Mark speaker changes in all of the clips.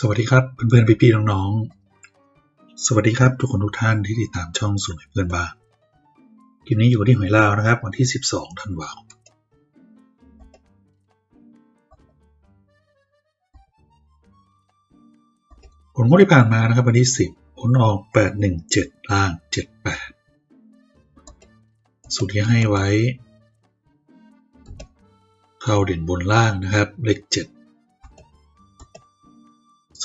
Speaker 1: สวัสดีครับเพื่อนๆพี่ๆน้องๆ สวัสดีครับทุกคนทุกท่านที่ติดตามช่องสูงเพื่อนบ้างคลิปนี้อยู่ที่หอยลาวนะครับ วันที่ 12ธันวาคมผลงวดที่ผ่านมานะครับวันที่ 10ผลออก 817 ล่าง 78 สูตรที่ให้ไว้ เข้าเด่นบนล่างนะครับ เลข7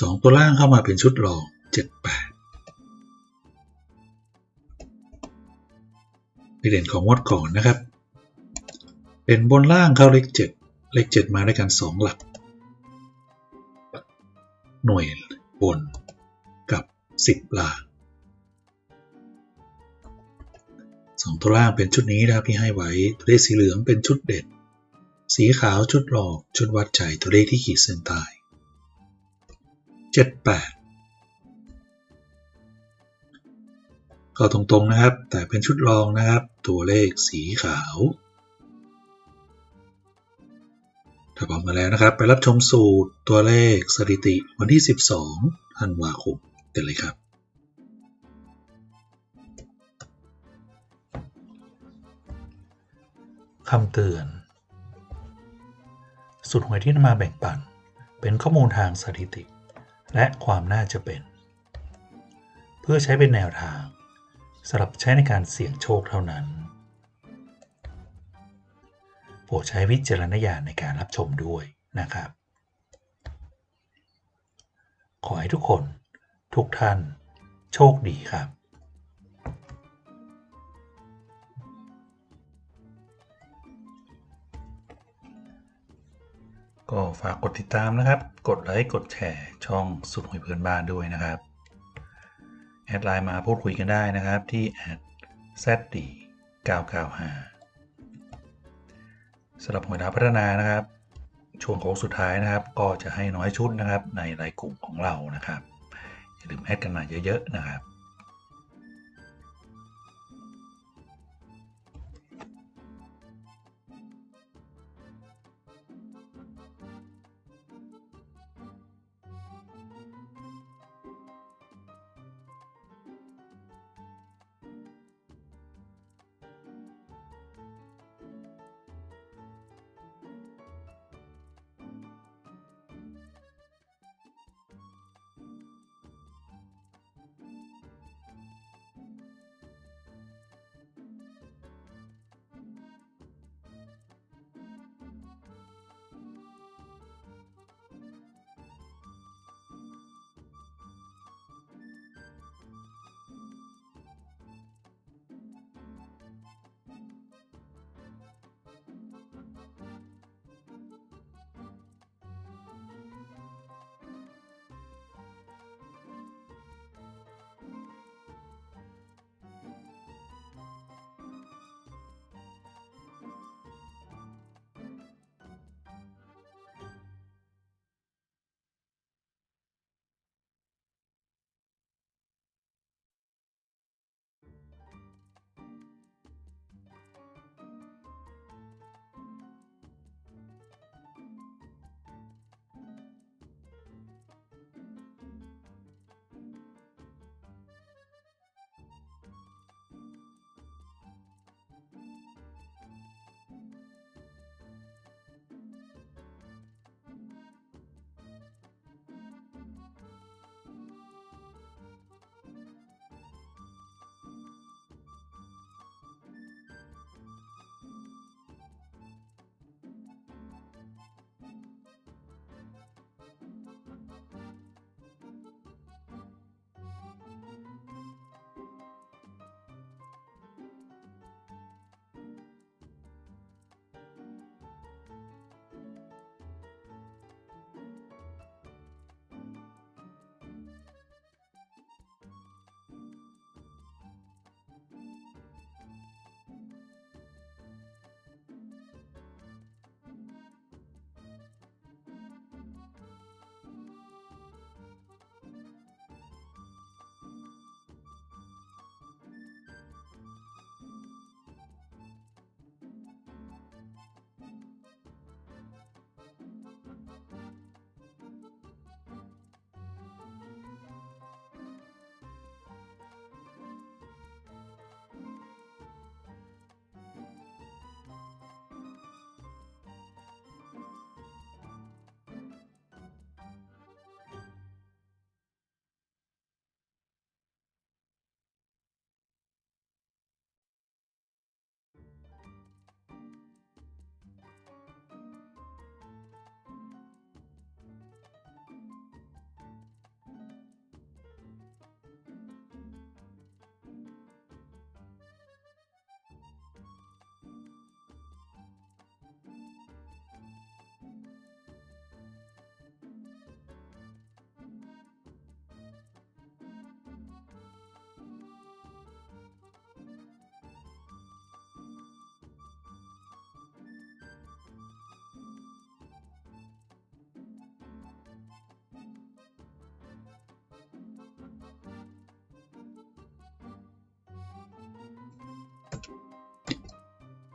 Speaker 1: สองตัวล่างเข้ามาเป็นชุดรองเจ็ดแปดเด่นของงวดก่อนนะครับ เป็นบนล่างเข้าเลขเจ็ดเลขเจ็ดมาด้วยกันสองหลัก หน่วยบนกับสิบล่างสองตัวล่างเป็นชุดนี้นะครับที่ให้ไว้ ตัวเลขสีเหลืองเป็นชุดเด็ดสีขาวชุดหลอก ชุดวัดใจตัวเลขที่ขีดเส้นใต้ เจ็ดแปดก็ตรงๆนะครับ แต่เป็นชุดรองนะครับ ตัวเลขสีขาวถ้าพร้อมมาแล้วนะครับ ไปรับชมสูตรตัวเลขสถิติวันที่ 12ธันวาคมกันเลยครับ
Speaker 2: คำเตือน สุดหวยที่นำมาแบ่งปัน เป็นข้อมูลทางสถิติ และความน่าจะเป็น เพื่อใช้เป็นแนวทางสำหรับใช้ในการเสี่ยงโชคเท่านั้น โปรดใช้วิจารณญาณในการรับชมด้วยนะครับ ขอให้ทุกคน ทุกท่าน โชคดีครับ ก็ฝากกดติดตามนะครับ กดไลค์กดแชร์ช่องสุดหวยเพื่อนบ้านด้วยนะครับ แอดไลน์มาพูดคุยกันได้นะครับที่แอด zd 995สำหรับหวยดาวพัฒนานะครับ ช่วงโค้งสุดท้ายนะครับ ก็จะให้น้อยชุดนะครับในรายกลุ่มของเรานะครับอย่าลืมแอดกันมาเยอะๆนะครับ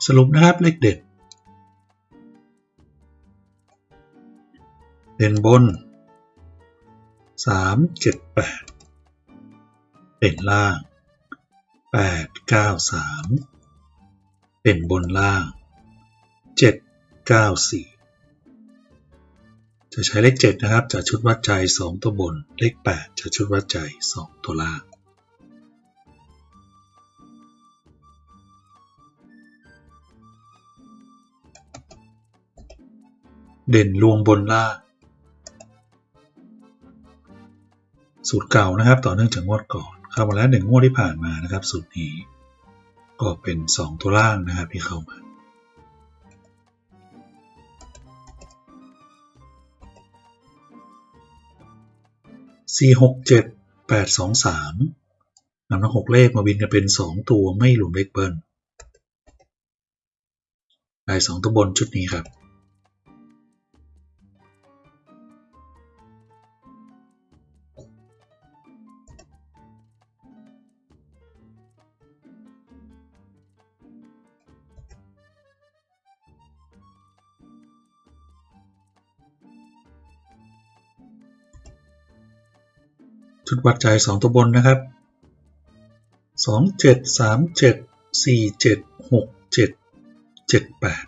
Speaker 1: สรุปนะครับเลขเด็ด เด่นบน 3 7 8 เด่นล่าง 8 9 3 เด่นบนล่าง 7 9 4จะใช้เลข 7 นะครับจากชุดวัดใจ 2 ตัวบน เลข 8จากชุดวัดใจ 2 ตัวล่าง เด่นรวมบนล่างสูตรเก่านะครับ ต่อเนื่องจากงวดก่อนเข้ามาแล้วหนึ่งงวดที่ผ่านมานะครับ สูตรนี้ ก็เป็น 2 ตัวล่างนะครับที่เข้ามาสี่หกเจ็ดแปดสองสามนำทั้งหกเลขมาบินกันเป็นสองตัวไม่รวมเลขเบิ้ลได้สองตัวบนชุดนี้ครับ ชุดวัดใจสองตัวบนนะครับสองเจ็ดสามเจ็ดสี่เจ็ดหกเจ็ดเจ็ดแปด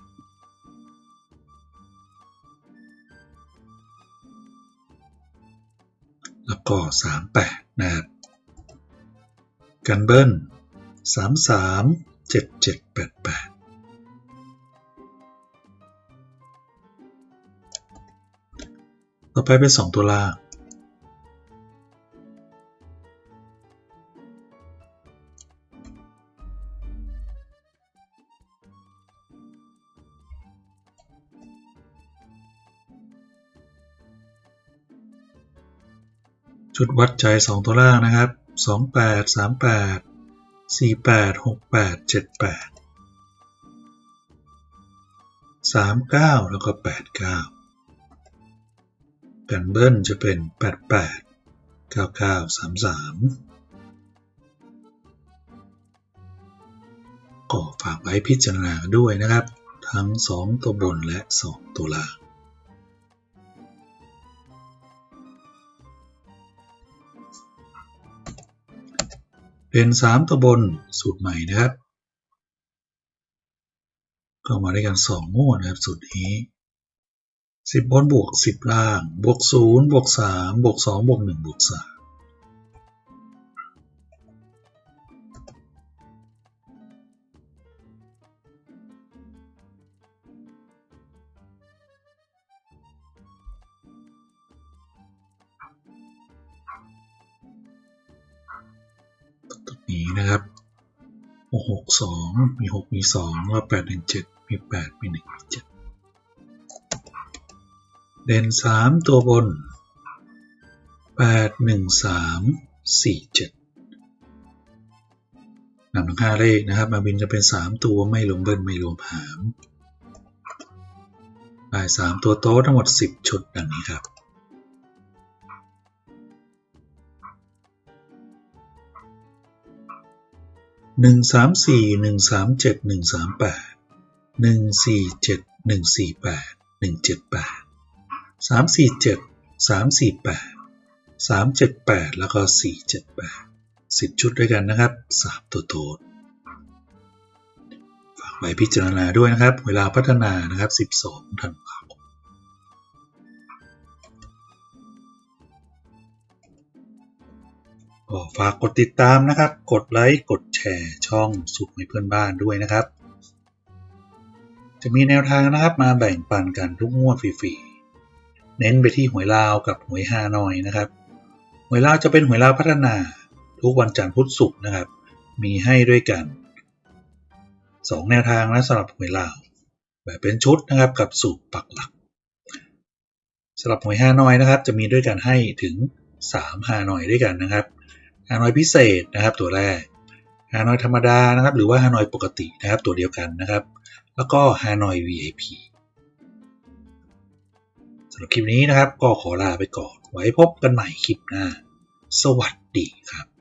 Speaker 1: แล้วก็สามแปดนะครับ กันเบิ้ลสามสามเจ็ดเจ็ดแปดแปดต่อไปเป็นสองตัวล่าง ชุดวัดใจ 2 ตัวล่างนะครับ 28 38 48 68 78 39 แล้วก็ 89 กันเบิ้ลจะเป็น 88 99 33 ก็ฝากไว้พิจารณาด้วยนะครับ ทั้ง 2 ตัวบนและ 2 ตัวล่าง เป็นสามตัวบนสูตรใหม่นะครับ ก็มาด้วยกันสองงวดนะครับสูตรนี้สิบบนบวกสิบล่าง บวกศูนย์บวกสามบวกสองบวกหนึ่งบวกสาม นะครับหกหกสองมีหกมีสองแล้วแปดหนึ่งเจ็ดมีแปดมีหนึ่งมีเจ็ดเด่นสามตัวบนแปดหนึ่งสามสี่เจ็ดนำทั้งห้าเลขนะครับ มาบินจะเป็นสามตัวไม่รวมเบิ้ลไม่รวมหามได้สามตัวโต๊ะทั้งหมดสิบชุดดังนี้ครับ หนึ่งสามสี่หนึ่งสามเจ็ดหนึ่งสามแปดหนึ่งสี่เจ็ดหนึ่งสี่แปดหนึ่งเจ็ดแปดสามสี่เจ็ดสามสี่แปดสามเจ็ดแปดแล้วก็สี่เจ็ดแปดสิบชุดด้วยกันนะครับสามตัวโทษฝากไว้พิจารณาด้วยนะครับ เวลาพัฒนานะครับสิบสองธันวา ก็ฝากกดติดตามนะครับ กดไลค์ กดแชร์ช่องสุขในเพื่อนบ้านด้วยนะครับ จะมีแนวทางนะครับมาแบ่งปันกันทุกงวดฟรีๆ เน้นไปที่หวยลาวกับหวยฮานอยนะครับ หวยลาวจะเป็นหวยลาวพัฒนาทุกวันจันทร์พุธศุกร์นะครับ มีให้ด้วยกัน 2 แนวทางนะสำหรับหวยลาว แบบเป็นชุดนะครับกับสูตรปักหลักสำหรับหวยฮานอยนะครับ จะมีด้วยกันให้ถึง3ฮานอยด้วยกันนะครับ ฮานอยพิเศษนะครับตัวแรกฮานอยธรรมดานะครับ หรือว่าฮานอยปกตินะครับตัวเดียวกันนะครับ แล้วก็ฮานอย VIP สำหรับคลิปนี้นะครับ ก็ขอลาไปก่อน ไว้พบกันใหม่คลิปหน้า สวัสดีครับ